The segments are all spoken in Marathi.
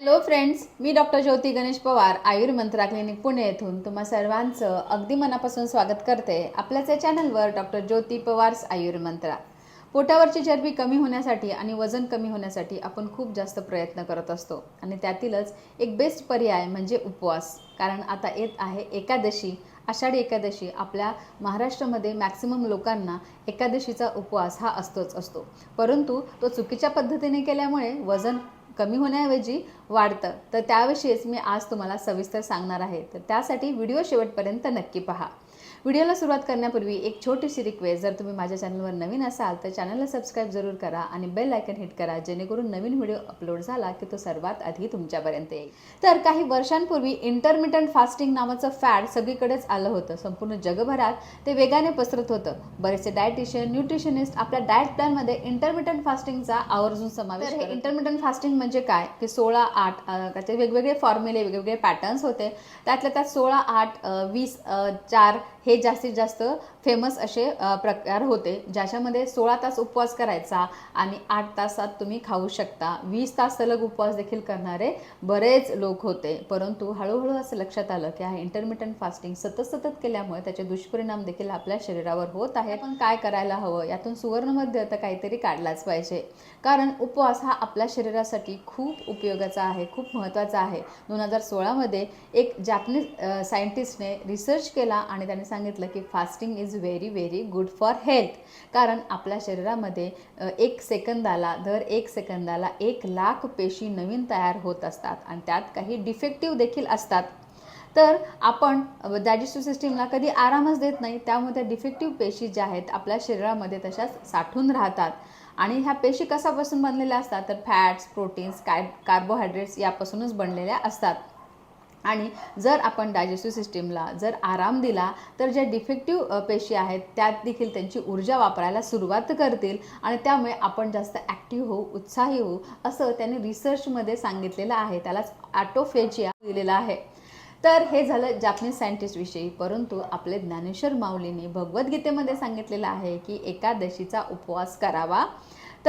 हॅलो फ्रेंड्स मी डॉक्टर ज्योती गणेश पवार आयुर्मंत्रा क्लिनिक पुणे येथून तुम्हा सर्वांचं अगदी मनापासून स्वागत करते आपल्याच या चॅनलवर डॉक्टर ज्योती पवार्स आयुर्मंत्रा. पोटावरची चरबी कमी होण्यासाठी आणि वजन कमी होण्यासाठी आपण खूप जास्त प्रयत्न करत असतो आणि त्यातीलच एक बेस्ट पर्याय म्हणजे उपवास. कारण आता येत आहे एकादशी. आषाढी एकादशी आपल्या महाराष्ट्रामध्ये मॅक्सिमम लोकांना एकादशीचा उपवास हा असतोच असतो. परंतु तो चुकीच्या पद्धतीने केल्यामुळे वजन कमी होण्याऐवजी वाढतं. तर त्याविषयीच मी आज तुम्हाला सविस्तर सांगणार आहे. तर त्यासाठी व्हिडिओ शेवटपर्यंत नक्की पहा. व्हिडिओला सुरुवात करण्यापूर्वी एक छोटीशी रिक्वेस्ट जर तुम्ही माझ्या चॅनलवर नवीन असाल तर चॅनलला सबस्क्राईब जरूर करा आणि बेल आयकन हिट करा जेणेकरून नवीन व्हिडिओ अपलोड झाला की तो सर्वात आधी तुमच्यापर्यंत येईल. तर काही वर्षांपूर्वी इंटरमिटंट फास्टिंग नावाचं फॅड सगळीकडेच आलं होतं. संपूर्ण जगभरात ते वेगाने पसरत होतं. बरेचसे डायटिशियन न्यूट्रिशनिस्ट आपल्या डाएट प्लॅनमध्ये इंटरमिटंट फास्टिंगचा आवर्जून समावेश हे इंटरमिटंट फास्टिंग म्हणजे काय? की सोळा आठ त्याचे वेगवेगळे फॉर्म्युले वेगवेगळे पॅटर्न्स होते. त्यातल्या त्यात सोळा आठ वीस चार हे जास्तीत जास्त फेमस असे प्रकार होते ज्याच्यामध्ये सोळा तास उपवास करायचा आणि आठ तासात तुम्ही खाऊ शकता. वीस तास सलग उपवास देखील करणारे बरेच लोक होते. परंतु हळूहळू असं लक्षात आलं की हा इंटरमिटंट फास्टिंग सतत सतत केल्यामुळे त्याचे दुष्परिणाम देखील आपल्या शरीरावर होत आहे. पण काय करायला हवं? यातून सुवर्णमध्ये तर काहीतरी काढलाच पाहिजे. कारण उपवास हा आपल्या शरीरासाठी खूप उपयोगाचा आहे खूप महत्त्वाचा आहे. दोन हजार सोळामध्ये एक जॅपनीज सायंटिस्टने रिसर्च केला आणि त्याने सांगितलं सांगितलं की fasting is very very good for health कारण आपल्या शरीरामध्ये एक सेकंदाला दर एक सेकंदाला एक लाख पेशी नवीन तयार होत असतात आणि त्यात काही डिफेक्टिव्ह देखील असतात. तर आपण डायजेस्टिव्ह सिस्टीमला कधी आरामच देत नाही त्यामुळे त्या डिफेक्टिव्ह पेशी ज्या आहेत आपल्या शरीरामध्ये तशाच साठून राहतात. आणि ह्या पेशी कशापासून बनलेल्या असतात? तर फॅट्स प्रोटीन्स काय कार्बोहायड्रेट्स यापासूनच बनलेल्या असतात. आणि जर आपण डायजेस्टिव्ह सिस्टीमला जर आराम दिला तर ज्या डिफेक्टिव्ह पेशी आहेत त्यात देखील त्यांची ऊर्जा वापरायला सुरुवात करतील आणि त्यामुळे आपण जास्त ॲक्टिव्ह होऊ उत्साही होऊ असं त्यांनी रिसर्चमध्ये सांगितलेलं आहे. त्यालाच ॲटोफेजिया दिलेला आहे. तर हे झालं जापनीज सायंटिस्टविषयी परंतु आपले ज्ञानेश्वर माऊलींनी भगवद्गीतेमध्ये सांगितलेलं आहे की एकादशीचा उपवास करावा.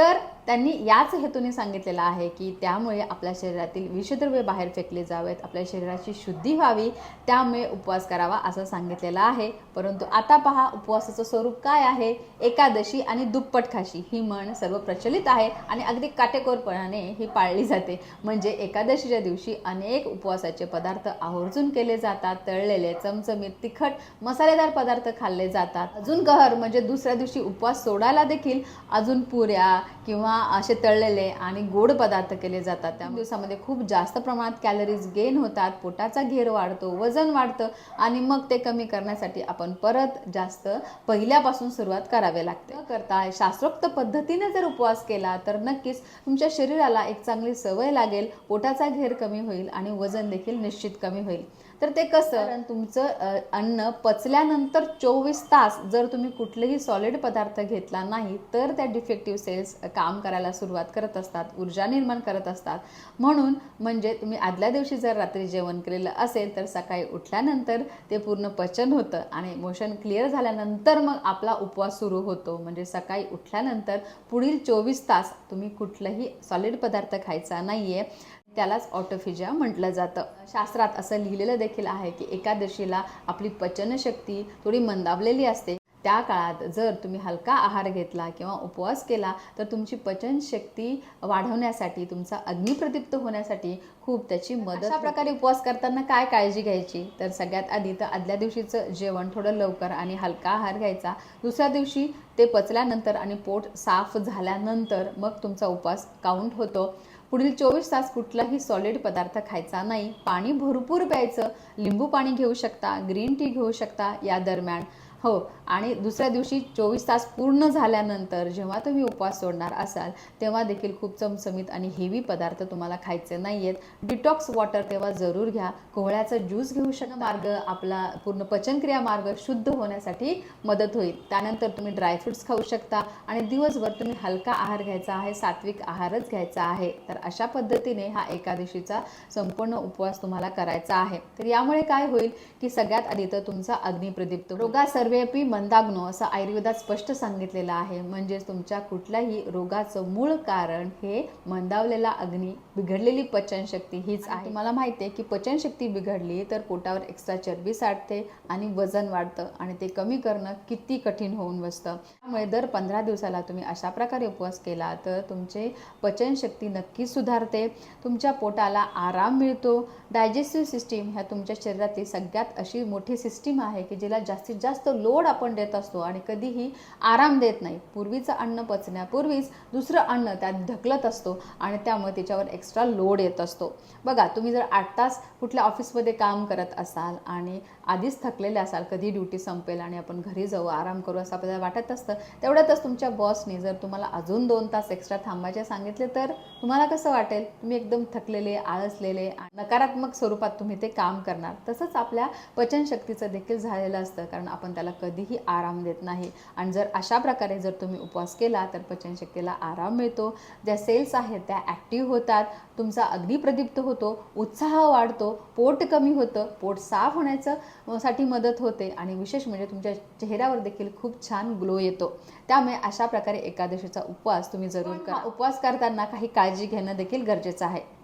तर त्यांनी याच हेतूने सांगितलेलं आहे की त्यामुळे आपल्या शरीरातील विषद्रव्य बाहेर फेकले जावेत आपल्या शरीराची शुद्धी व्हावी त्यामुळे उपवास करावा असं सांगितलेलं आहे. परंतु आता पहा उपवासाचं स्वरूप काय आहे? एकादशी आणि दुप्पट खाशी ही म्हण सर्व प्रचलित आहे आणि अगदी काटेकोरपणाने ही पाळली जाते. म्हणजे एकादशीच्या दिवशी अनेक उपवासाचे पदार्थ आवर्जून केले जातात तळलेले चमचमीत तिखट मसालेदार पदार्थ खाल्ले जातात. अजून कहर म्हणजे दुसऱ्या दिवशी उपवास सोडायला देखील अजून पुऱ्या किंवा असे तळलेले आणि गोड पदार्थ केले जातात. त्या दिवसामध्ये खूप जास्त प्रमाणात कॅलरीज गेन होतात पोटाचा घेर वाढतो वजन वाढतं आणि मग ते कमी करण्यासाठी आपण परत जास्त पहिल्यापासून सुरुवात करावी लागते. न करता शास्त्रोक्त पद्धतीने जर उपवास केला तर नक्कीच तुमच्या शरीराला एक चांगली सवय लागेल. पोटाचा घेर कमी होईल आणि वजन देखील निश्चित कमी होईल. तर ते कसं? कारण तुमचं अन्न पचल्यानंतर चोवीस तास जर तुम्ही कुठलेही सॉलिड पदार्थ घेतला नाही तर त्या डिफेक्टिव्ह सेल्स काम करायला सुरुवात करत असतात ऊर्जा निर्माण करत असतात. म्हणून म्हणजे तुम्ही आदल्या दिवशी जर रात्री जेवण केलेलं असेल तर सकाळी उठल्यानंतर ते पूर्ण पचन होतं आणि मोशन क्लिअर झाल्यानंतर मग आपला उपवास सुरू होतो. म्हणजे सकाळी उठल्यानंतर पुढील चोवीस तास तुम्ही कुठलाही सॉलिड पदार्थ खायचा नाही आहे त्यालाच ऑटोफिजिया म्हटलं जातं. शास्त्रात असं लिहिलेलं देखील आहे की एकादशीला आपली पचनशक्ती थोडी मंदावलेली असते. त्या काळात जर तुम्ही हलका आहार घेतला किंवा उपवास केला तर तुमची पचनशक्ती वाढवण्यासाठी तुमचा अग्निप्रदीप्त होण्यासाठी खूप त्याची मदत अशा प्रकारे उपवास करताना काय काळजी घ्यायची? तर सगळ्यात आधी तर आदल्या दिवशीचं जेवण थोडं लवकर आणि हलका आहार घ्यायचा. दुसऱ्या दिवशी ते पचल्यानंतर आणि पोट साफ झाल्यानंतर मग तुमचा उपवास काउंट होतो. पुढील चोवीस तास कुठलाही सॉलिड पदार्थ खायचा नाही. पाणी भरपूर प्यायचं. लिंबू पाणी घेऊ शकता ग्रीन टी घेऊ शकता या दरम्यान. हो आणि दुसऱ्या दिवशी चोवीस तास पूर्ण झाल्यानंतर जेव्हा तुम्ही उपवास सोडणार असाल तेव्हा देखील खूप चमचमीत आणि हेवी पदार्थ तुम्हाला खायचे नाही आहेत डिटॉक्स वॉटर तेव्हा जरूर घ्या. कोहळ्याचा ज्यूस घेऊ शकता. मार्ग आपला पूर्ण पचनक्रिया मार्ग शुद्ध होण्यासाठी मदत होईल. त्यानंतर तुम्ही ड्रायफ्रुट्स खाऊ शकता आणि दिवसभर तुम्ही हलका आहार घ्यायचा आहे सात्विक आहारच घ्यायचा आहे. तर अशा पद्धतीने हा एकादशीचा संपूर्ण उपवास तुम्हाला करायचा आहे. तर यामुळे काय होईल की सगळ्यात आधी तर तुमचा अग्निप्रदीप्त रोगासर्व सर्वेपी मंदाग्नो असं आयुर्वेदात स्पष्ट सांगितलेलं आहे. म्हणजेच तुमच्या कुठल्याही रोगाचं मूळ कारण हे मंदावलेला अग्नी बिघडलेली पचनशक्ती हीच आहे. तुम्हाला माहिती आहे की पचनशक्ती बिघडली तर पोटावर एक्स्ट्रा चरबी साठते आणि वजन वाढतं आणि ते कमी करणं किती कठीण होऊन बसतं. त्यामुळे दर पंधरा दिवसाला तुम्ही अशा प्रकारे उपवास केला तर तुमचे पचनशक्ती नक्कीच सुधारते. तुमच्या पोटाला आराम मिळतो. डायजेस्टिव्ह सिस्टीम ह्या तुमच्या शरीरातली सगळ्यात अशी मोठी सिस्टीम आहे की जिला जास्तीत जास्त लोड आपण देत असतो आणि कधीही आराम देत नाही. पूर्वीचं अन्न पचण्यापूर्वीच दुसरं अन्न त्यात ढकलत असतो आणि त्यामुळे त्याच्यावर एक्स्ट्रा लोड येत असतो. बघा तुम्ही जर आठ तास कुठल्या ऑफिसमध्ये काम करत असाल आणि आधीच थकलेले असाल कधी ड्युटी संपेल आणि आपण घरी जाऊ आराम करू असं आपल्याला वाटत असतं तेवढ्यातच तुमच्या बॉसने जर तुम्हाला अजून दोन तास एक्स्ट्रा थांबायचे सांगितले तर तुम्हाला कसं वाटेल? तुम्ही एकदम थकलेले आळसलेले नकारात्मक स्वरूपात तुम्ही ते काम करणार. तसंच आपल्या पचनशक्तीचं देखील झालेलं असतं कारण आपण त्याला कधीही आराम देत नाही. आणि जर अशा प्रकारे जर तुम्ही उपवास केला तर पचनशक्तीला आराम मिळतो. ज्या सेल्स आहेत त्या ॲक्टिव्ह होतात तुमचा अग्निप्रदीप्त होतो उत्साह वाढतो पोट कमी होतं पोट साफ होण्याचं साठी मदत होते आणि विशेष म्हणजे तुमच्या चेहऱ्यावर देखील खूप छान ग्लो येतो. त्यामुळे अशा प्रकारे एकादशीचा उपवास तुम्ही जरूर करा. उपवास करताना काही काळजी घेणं देखील गरजेचं आहे.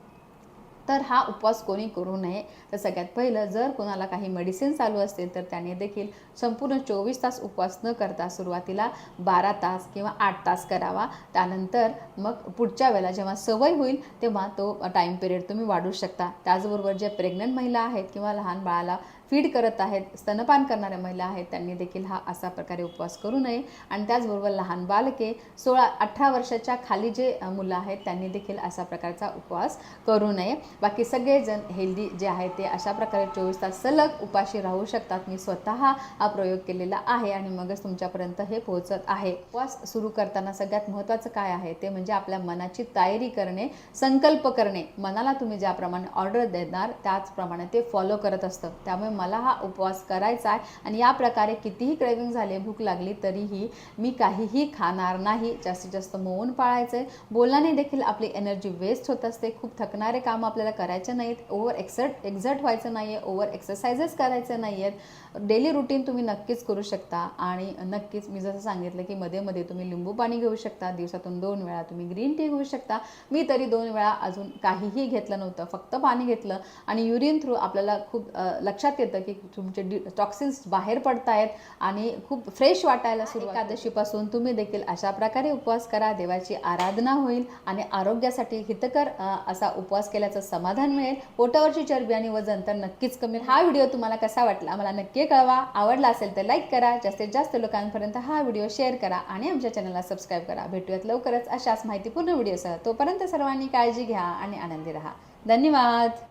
तर हा उपवास कोणी करू नये. तर सगळ्यात पहिलं जर कोणाला काही मेडिसिन चालू असतील तर त्याने देखील संपूर्ण चोवीस तास उपवास न करता सुरुवातीला बारा तास किंवा आठ तास करावा. त्यानंतर मग पुढच्या वेळेला जेव्हा सवय होईल तेव्हा तो टाईम पिरियड तुम्ही वाढवू शकता. त्याचबरोबर जे प्रेग्नंट महिला आहेत किंवा लहान बाळाला फीड करत आहेत स्तनपान करणाऱ्या महिला आहेत त्यांनी देखील हा असा प्रकारे उपवास करू नये. आणि त्याचबरोबर लहान बालके सोळा अठरा वर्षाच्या खाली जे मुलं आहेत त्यांनी देखील असा प्रकारचा उपवास करू नये. बाकी सगळेजण हेल्दी जे आहे ते अशा प्रकारे चोवीस तास सलग उपाशी राहू शकतात. मी स्वतः हा प्रयोग केलेला आहे आणि मगच तुमच्यापर्यंत हे पोहोचत आहे. उपवास सुरू करताना सगळ्यात महत्त्वाचं काय आहे ते म्हणजे आपल्या मनाची तयारी करणे संकल्प करणे. मनाला तुम्ही ज्याप्रमाणे ऑर्डर देणार त्याचप्रमाणे ते फॉलो करत असतं. त्यामुळे मला हा उपवास करायचा आहे आणि या प्रकारे कितीही क्रेविंग झाले भूक लागली तरीही मी काहीही खाणार नाही. जास्तीत जास्त मौन पाळायचं आहे बोलण्याने देखील आपली एनर्जी वेस्ट होत असते. खूप थकणारे काम आपल्याला करायचे नाहीत ओव्हर एक्सर्ट एक्झर्ट व्हायचं नाही आहे ओव्हर एक्सरसाइजेस करायचे नाही आहेत डेली रुटीन तुम्ही नक्कीच करू शकता आणि नक्कीच मी जसं सांगितलं की मध्ये मध्ये तुम्ही लिंबू पाणी घेऊ शकता दिवसातून दोन वेळा तुम्ही ग्रीन टी घेऊ शकता. मी तरी दोन वेळा अजून काहीही घेतलं नव्हतं फक्त पाणी घेतलं आणि युरिन थ्रू आपल्याला खूप लक्षात येतं की तुमचे डि टॉक्सिन्स बाहेर पडतायत आणि खूप फ्रेश वाटायला सुरू एकादशीपासून तुम्ही देखील अशा प्रकारे उपवास करा देवाची आराधना होईल आणि आरोग्यासाठी हितकर असा उपवास केल्याचं समाधान मिळेल. पोटावरची चरबी आणि वजन तर नक्कीच कमी हा व्हिडिओ तुम्हाला कसा वाटला मला नक्की कळवा. आवडला असेल तर लाईक करा. जास्तीत जास्त लोकांपर्यंत हा व्हिडिओ शेअर करा आणि आमच्या चॅनलला सबस्क्राईब करा. भेटूयात लवकरच अशाच माहितीपूर्ण व्हिडिओसह. तोपर्यंत सर्वांनी काळजी घ्या आणि आनंदी राहा. धन्यवाद.